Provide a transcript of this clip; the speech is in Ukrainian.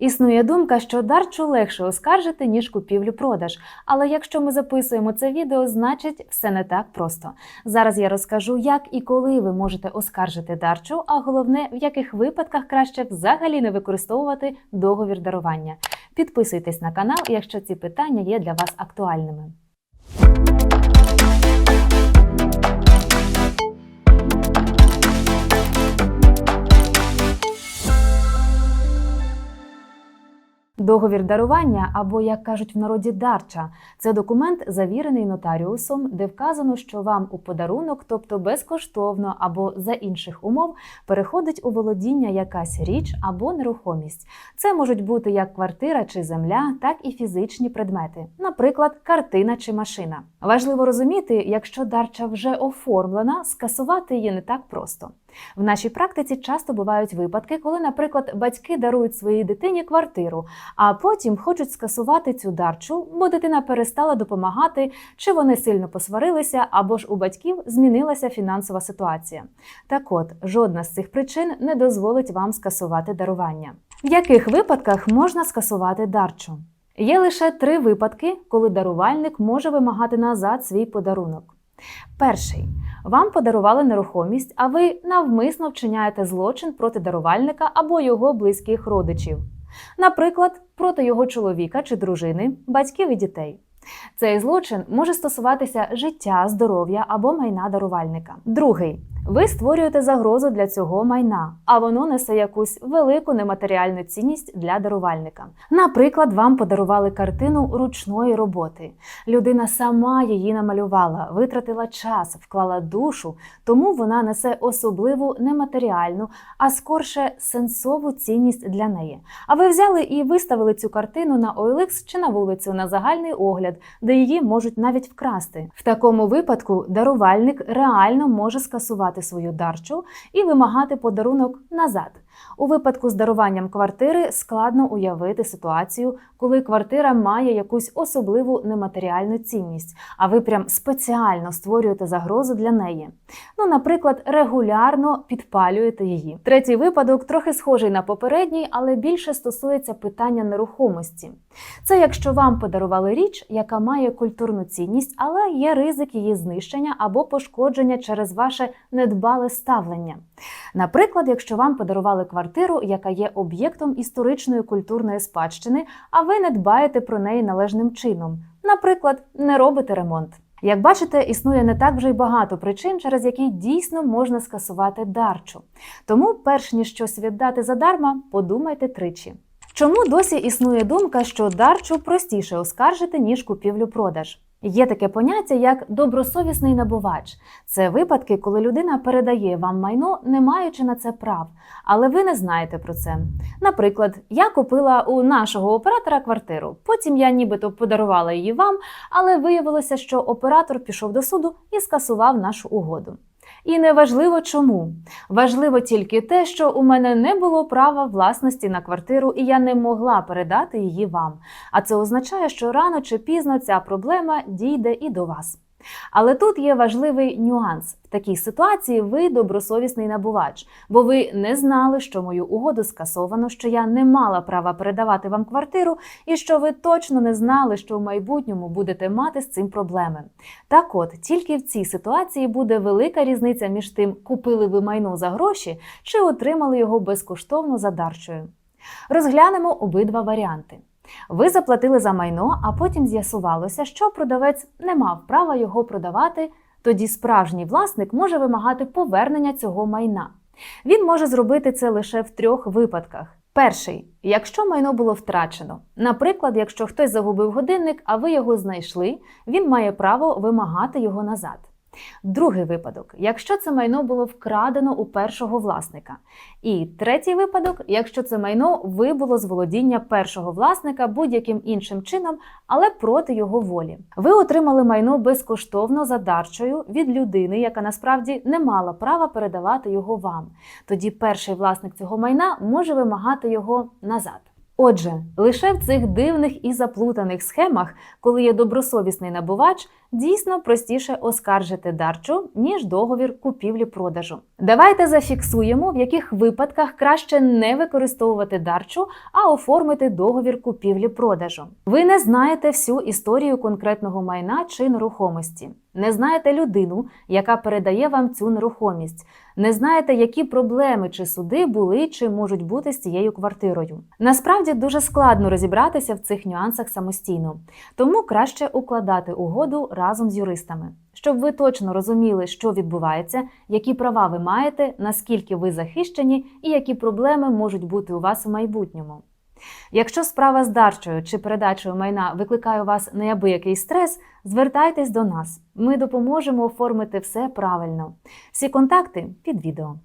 Існує думка, що дарчу легше оскаржити, ніж купівлю-продаж. Але якщо ми записуємо це відео, значить все не так просто. Зараз я розкажу, як і коли ви можете оскаржити дарчу, а головне, в яких випадках краще взагалі не використовувати договір дарування. Підписуйтесь на канал, якщо ці питання є для вас актуальними. Договір дарування, або як кажуть в народі дарча, це документ, завірений нотаріусом, де вказано, що вам у подарунок, тобто безкоштовно або за інших умов, переходить у володіння якась річ або нерухомість. Це можуть бути як квартира чи земля, так і фізичні предмети, наприклад, картина чи машина. Важливо розуміти, якщо дарча вже оформлена, скасувати її не так просто. В нашій практиці часто бувають випадки, коли, наприклад, батьки дарують своїй дитині квартиру, а потім хочуть скасувати цю дарчу, бо дитина перестала допомагати, чи вони сильно посварилися, або ж у батьків змінилася фінансова ситуація. Так от, жодна з цих причин не дозволить вам скасувати дарування. В яких випадках можна скасувати дарчу? Є лише три випадки, коли дарувальник може вимагати назад свій подарунок. Перший вам подарували нерухомість, а ви навмисно вчиняєте злочин проти дарувальника або його близьких родичів, наприклад, проти його чоловіка чи дружини, батьків і дітей. Цей злочин може стосуватися життя, здоров'я або майна дарувальника. Другий ви створюєте загрозу для цього майна, а воно несе якусь велику нематеріальну цінність для дарувальника. Наприклад, вам подарували картину ручної роботи. Людина сама її намалювала, витратила час, вклала душу, тому вона несе особливу нематеріальну, а скорше сенсову цінність для неї. А ви взяли і виставили цю картину на OLX чи на вулицю на загальний огляд, де її можуть навіть вкрасти. В такому випадку дарувальник реально може скасувати свою дарчу і вимагати подарунок назад. У випадку з даруванням квартири складно уявити ситуацію, коли квартира має якусь особливу нематеріальну цінність, а ви прям спеціально створюєте загрозу для неї. Ну, наприклад, регулярно підпалюєте її. Третій випадок трохи схожий на попередній, але більше стосується питання нерухомості. Це якщо вам подарували річ, яка має культурну цінність, але є ризик її знищення або пошкодження через ваше недбале ставлення. Наприклад, якщо вам подарували квартиру, яка є об'єктом історичної культурної спадщини, а ви не дбаєте про неї належним чином, наприклад, не робите ремонт. Як бачите, існує не так вже й багато причин, через які дійсно можна скасувати дарчу. Тому, перш ніж щось віддати задарма, подумайте тричі. Чому досі існує думка, що дарчу простіше оскаржити, ніж купівлю-продаж? Є таке поняття як добросовісний набувач. Це випадки, коли людина передає вам майно, не маючи на це прав, але ви не знаєте про це. Наприклад, я купила у нашого оператора квартиру. Потім я нібито подарувала її вам, але виявилося, що оператор пішов до суду і скасував нашу угоду. І не важливо чому. Важливо тільки те, що у мене не було права власності на квартиру, і я не могла передати її вам. А це означає, що рано чи пізно ця проблема дійде і до вас. Але тут є важливий нюанс. В такій ситуації ви добросовісний набувач, бо ви не знали, що мою угоду скасовано, що я не мала права передавати вам квартиру, і що ви точно не знали, що в майбутньому будете мати з цим проблеми. Так от, тільки в цій ситуації буде велика різниця між тим, купили ви майно за гроші чи отримали його безкоштовно за дарчою. Розглянемо обидва варіанти. Ви заплатили за майно, а потім з'ясувалося, що продавець не мав права його продавати. Тоді справжній власник може вимагати повернення цього майна. Він може зробити це лише в трьох випадках. Перший, якщо майно було втрачено. Наприклад, якщо хтось загубив годинник, а ви його знайшли, він має право вимагати його назад. Другий випадок, якщо це майно було вкрадено у першого власника. І третій випадок, якщо це майно вибуло з володіння першого власника будь-яким іншим чином, але проти його волі. Ви отримали майно безкоштовно за дарчою від людини, яка насправді не мала права передавати його вам. Тоді перший власник цього майна може вимагати його назад. Отже, лише в цих дивних і заплутаних схемах, коли є добросовісний набувач, дійсно простіше оскаржити дарчу, ніж договір купівлі-продажу. Давайте зафіксуємо, в яких випадках краще не використовувати дарчу, а оформити договір купівлі-продажу. Ви не знаєте всю історію конкретного майна чи нерухомості, не знаєте людину, яка передає вам цю нерухомість, не знаєте, які проблеми чи суди були чи можуть бути з цією квартирою. Насправді дуже складно розібратися в цих нюансах самостійно, тому краще укладати угоду разом з юристами, щоб ви точно розуміли, що відбувається, які права ви маєте, наскільки ви захищені і які проблеми можуть бути у вас у майбутньому. Якщо справа з дарчою чи передачею майна викликає у вас неабиякий стрес, звертайтесь до нас. Ми допоможемо оформити все правильно. Всі контакти під відео.